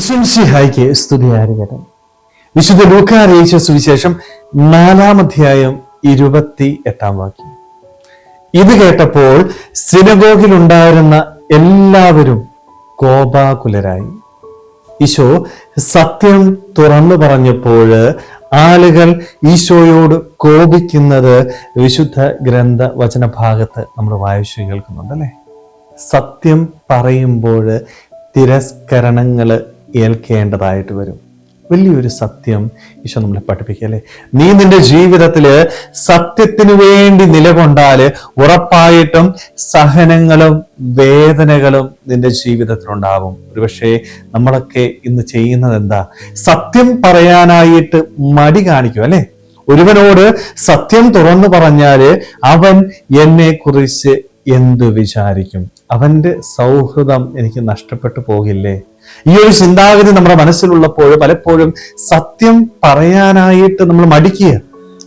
പ്രശംസിഹായിക്ക് സ്തുതിയായിരിക്കട്ടെ. വിശുദ്ധ ലൂക്ക അറിയിച്ച സുവിശേഷം നാലാം അധ്യായം ഇരുപത്തി എട്ടാം വാക്യം. ഇത് കേട്ടപ്പോൾ സിനഗോഗിൽ ഉണ്ടായിരുന്ന എല്ലാവരും കോപാകുലരായി. ഈശോ സത്യം തുറന്നു പറഞ്ഞപ്പോൾ ആളുകൾ ഈശോയോട് കോപിക്കുന്നത് വിശുദ്ധ ഗ്രന്ഥ വചന വചനഭാഗത്ത് നമ്മൾ വായിച്ചു കേൾക്കുന്നുണ്ട് അല്ലേ? സത്യം പറയുമ്പോൾ തിരസ്കരണങ്ങൾ ഏൽക്കേണ്ടതായിട്ട് വരും. വലിയൊരു സത്യം ഈശോ നമ്മളെ പഠിപ്പിക്കല്ലേ നീ നിന്റെ ജീവിതത്തിൽ സത്യത്തിനു വേണ്ടി നിലകൊണ്ടാൽ ഉറപ്പായിട്ടും സഹനങ്ങളും വേദനകളും നിന്റെ ജീവിതത്തിലുണ്ടാവും. ഒരുപക്ഷെ നമ്മളൊക്കെ ഇന്ന് ചെയ്യുന്നത് എന്താ? സത്യം പറയാനായിട്ട് മടി കാണിക്കും അല്ലെ? ഒരുവനോട് സത്യം തുറന്നു പറഞ്ഞാൽ അവൻ എന്നെ കുറിച്ച് എന്തു വിചാരിക്കും? അവന്റെ സൗഹൃദം എനിക്ക് നഷ്ടപ്പെട്ടു പോകില്ലേ? ഈ ഒരു ചിന്താഗതി നമ്മുടെ മനസ്സിലുള്ളപ്പോൾ പലപ്പോഴും സത്യം പറയാനായിട്ട് നമ്മൾ മടിക്കുക.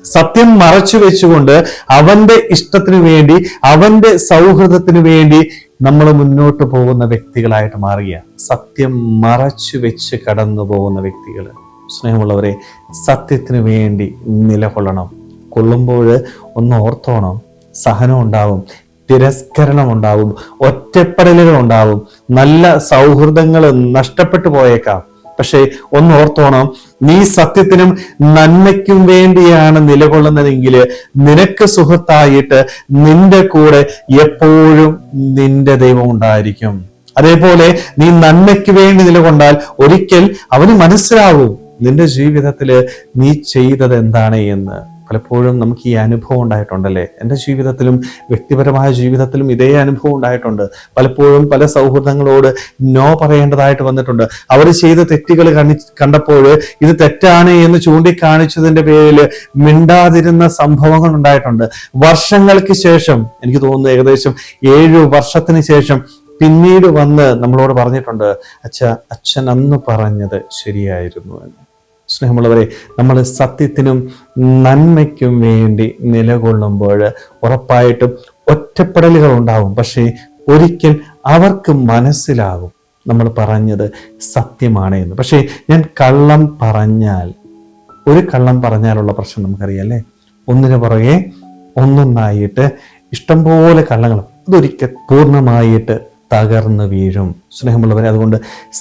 സത്യം മറച്ചു വെച്ചുകൊണ്ട് അവന്റെ ഇഷ്ടത്തിനു വേണ്ടി അവന്റെ സൗഹൃദത്തിനു വേണ്ടി നമ്മൾ മുന്നോട്ട് പോകുന്ന വ്യക്തികളായിട്ട് മാറുക. സത്യം മറച്ചു വെച്ച് കടന്നു പോകുന്ന വ്യക്തികൾ. സ്നേഹമുള്ളവരെ സത്യത്തിനു വേണ്ടി നിലകൊള്ളണം. കൊള്ളുമ്പോൾ ഒന്ന് ഓർത്തോണം. സഹനം ഉണ്ടാവും. തിരസ്കരണം ഉണ്ടാവും ഒറ്റപ്പെടലുകൾ ഉണ്ടാവും നല്ല സൗഹൃദങ്ങൾ നഷ്ടപ്പെട്ടു പോയേക്കാം. പക്ഷേ ഒന്ന് ഓർത്തോണം നീ സത്യത്തിനും നന്മയ്ക്കും വേണ്ടിയാണ് നിലകൊള്ളുന്നതെങ്കിൽ നിനക്ക് സുഹൃത്തായിട്ട് നിന്റെ കൂടെ എപ്പോഴും നിന്റെ ദൈവം ഉണ്ടായിരിക്കും. അതേപോലെ നീ നന്മയ്ക്ക് വേണ്ടി നിലകൊണ്ടാൽ ഒരിക്കൽ അവന് മനസ്സിലാവും നിന്റെ ജീവിതത്തിൽ നീ ചെയ്തത് എന്താണ് എന്ന്. പലപ്പോഴും നമുക്ക് ഈ അനുഭവം ഉണ്ടായിട്ടുണ്ടല്ലേ? എന്റെ ജീവിതത്തിലും വ്യക്തിപരമായ ജീവിതത്തിലും ഇതേ അനുഭവം ഉണ്ടായിട്ടുണ്ട്. പലപ്പോഴും പല സൗഹൃദങ്ങളോട് നോ പറയേണ്ടതായിട്ട് വന്നിട്ടുണ്ട്. അവർ ചെയ്ത തെറ്റുകൾ കണി കണ്ടപ്പോൾ ഇത് തെറ്റാണ് എന്ന് ചൂണ്ടിക്കാണിച്ചതിന്റെ പേരിൽ മിണ്ടാതിരുന്ന സംഭവങ്ങൾ ഉണ്ടായിട്ടുണ്ട്. വർഷങ്ങൾക്ക് ശേഷം എനിക്ക് തോന്നുന്നു ഏകദേശം ഏഴു വർഷത്തിന് ശേഷം പിന്നീട് വന്ന് നമ്മളോട് പറഞ്ഞിട്ടുണ്ട് അച്ഛ അച്ഛൻ അന്ന് പറഞ്ഞത് ശരിയായിരുന്നു എന്ന്. സ്നേഹമുള്ളവരെ നമ്മൾ സത്യത്തിനും നന്മയ്ക്കും വേണ്ടി നിലകൊള്ളുമ്പോൾ ഉറപ്പായിട്ടും ഒറ്റപ്പെടലുകൾ ഉണ്ടാവും. പക്ഷേ ഒരിക്കൽ അവർക്ക് മനസ്സിലാകും നമ്മൾ പറഞ്ഞത് സത്യമാണ് എന്ന്. പക്ഷേ ഞാൻ കള്ളം പറഞ്ഞാൽ ഒരു കള്ളം പറഞ്ഞാലുള്ള പ്രശ്നം നമുക്കറിയാം അല്ലേ ഒന്നിനു പുറകെ ഒന്നൊന്നായിട്ട് ഇഷ്ടംപോലെ കള്ളങ്ങൾ അതൊരിക്കൽ പൂർണമായിട്ട് തകർന്നു വീഴും. സ്നേഹമുള്ളവരെ അതുകൊണ്ട്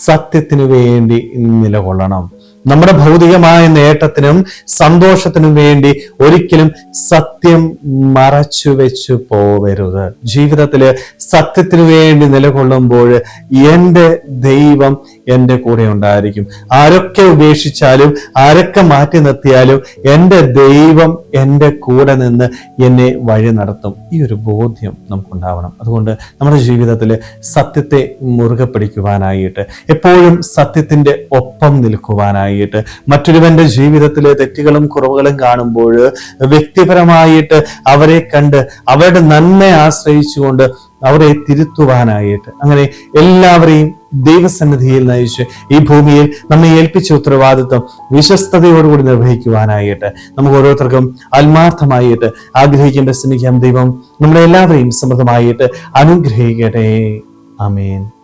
സത്യത്തിനു വേണ്ടി നിലകൊള്ളണം. നമ്മുടെ ഭൗതികമായ നേട്ടത്തിനും സന്തോഷത്തിനും വേണ്ടി ഒരിക്കലും സത്യം മറച്ചു വെച്ചു പോവരുത്. ജീവിതത്തിൽ സത്യത്തിനു വേണ്ടി നിലകൊള്ളുമ്പോൾ എന്റെ ദൈവം എന്റെ കൂടെ ഉണ്ടായിരിക്കും. ആരൊക്കെ ഉപേക്ഷിച്ചാലും ആരൊക്കെ മാറ്റി നിർത്തിയാലും എന്റെ ദൈവം എന്റെ കൂടെ നിന്ന് എന്നെ വഴി നടത്തും. ഈ ഒരു ബോധ്യം നമുക്കുണ്ടാവണം. അതുകൊണ്ട് നമ്മുടെ ജീവിതത്തിൽ സത്യത്തെ മുറുകെ പിടിക്കുവാനായിട്ട് എപ്പോഴും സത്യത്തിന്റെ ഒപ്പം നിൽക്കുവാനായിട്ട് മറ്റൊരുവന്റെ ജീവിതത്തിലെ തെറ്റുകളും കുറവുകളും കാണുമ്പോൾ വ്യക്തിപരമായിട്ട് അവരെ കണ്ട് അവരുടെ നന്മയെ ആശ്രയിച്ചുകൊണ്ട് അവരെ തിരുത്തുവാനായിട്ട് അങ്ങനെ എല്ലാവരെയും ദൈവസന്നിധിയിൽ നയിച്ച് ഈ ഭൂമിയിൽ നമ്മെ ഏൽപ്പിച്ച ഉത്തരവാദിത്വം വിശ്വസ്തയോടുകൂടി നിർവഹിക്കുവാനായിട്ട് നമുക്ക് ഓരോരുത്തർക്കും ആത്മാർത്ഥമായിട്ട് ആഗ്രഹിക്കേണ്ട സ്നേഹിക്കാം ദൈവം നമ്മളെ എല്ലാവരെയും സമൃദ്ധമായിട്ട് അനുഗ്രഹിക്കട്ടെ. ആമേൻ.